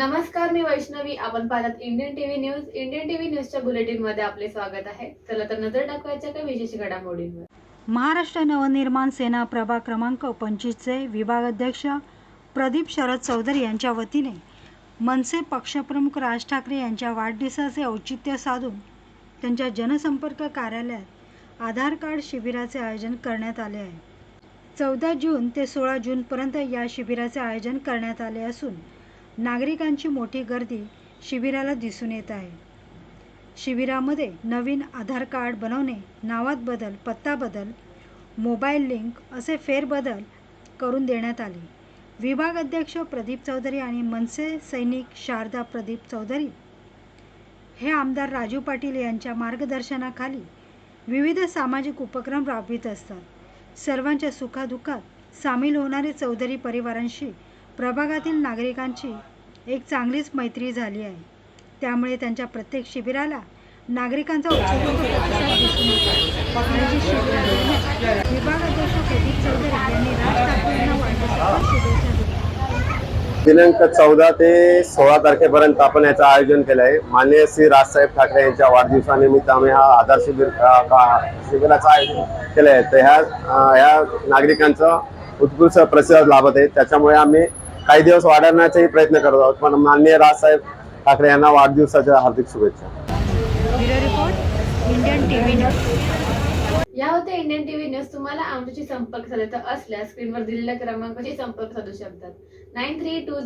नमस्कार मी वैष्णवी. आपण पाहतात Indian TV news Indian TV न्यूजच्या बुलेटिनमध्ये आपले स्वागत आहे. चला तर नजर टाकवायच्या काही विशेष घडामोडींवर. महाराष्ट्र नवनिर्माण सेना प्रभाग क्रमांक पंचवीसचे विभागाध्यक्ष प्रदीप शरद चौधरी यांच्या वतीने मनसे पक्षप्रमुख राज ठाकरे यांच्या वाढदिवसाचे औचित्य साधून त्यांच्या जनसंपर्क कार्यालयात आधार कार्ड शिबिराचे आयोजन करण्यात आले आहे. चौदा जून ते सोळा जूनपर्यंत या शिबिराचे आयोजन करण्यात आले असून नागरिकांची मोठी गर्दी शिबिराला दिसून येत आहे. शिबिरामध्ये नवीन आधार कार्ड बनवणे नावात बदल पत्ता बदल मोबाईल लिंक असे फेरबदल करून देण्यात आले. विभाग अध्यक्ष प्रदीप चौधरी आणि मनसे सैनिक शारदा प्रदीप चौधरी हे आमदार राजू पाटील यांच्या मार्गदर्शनाखाली विविध सामाजिक उपक्रम राबवित असतात. सर्वांच्या सुखादुःखात सामील होणारे चौधरी परिवारांशी प्रभागातील नागरिकांची एक चांगलीच मैत्री झाली आहे. त्यामुळे त्यांच्या प्रत्येक शिबिराला नागरिकांचा उत्सुक प्रतिसाद दिसून येतो आयोजित शिबिरादरम्यान विभागाध्यक्ष प्रदीप चौधरी यांनी राज ठाकरे यांना वाढदिवसाच्या शुभेच्छा दिल्या दिनांक चौदा ते सोळा तारखेपर्यंत आपण याचं आयोजन केलं आहे. माननीय श्री राजसाहेब ठाकरे यांच्या वाढदिवसानिमित्त आम्ही हा आधार शिबिर शिबिराचं आयोजन केलं आहे. तर ह्या ह्या नागरिकांचं उत्कृष्ट प्रतिसाद लाभत आहे. त्याच्यामुळे आम्ही काही दिवस वाढवण्याचाही प्रयत्न करत आहोत. पण माननीय राजसाहेब ठाकरे यांना वाढदिवसाच्या हार्दिक शुभेच्छा. Bureau report Indian T V news. या होत्या इंडियन टीव्ही न्यूज. तुम्हाला आमच्याशी संपर्क साधायचा असल्यास स्क्रीनवर दिलेल्या क्रमांकाशी संपर्क साधू शकतात. Nine three to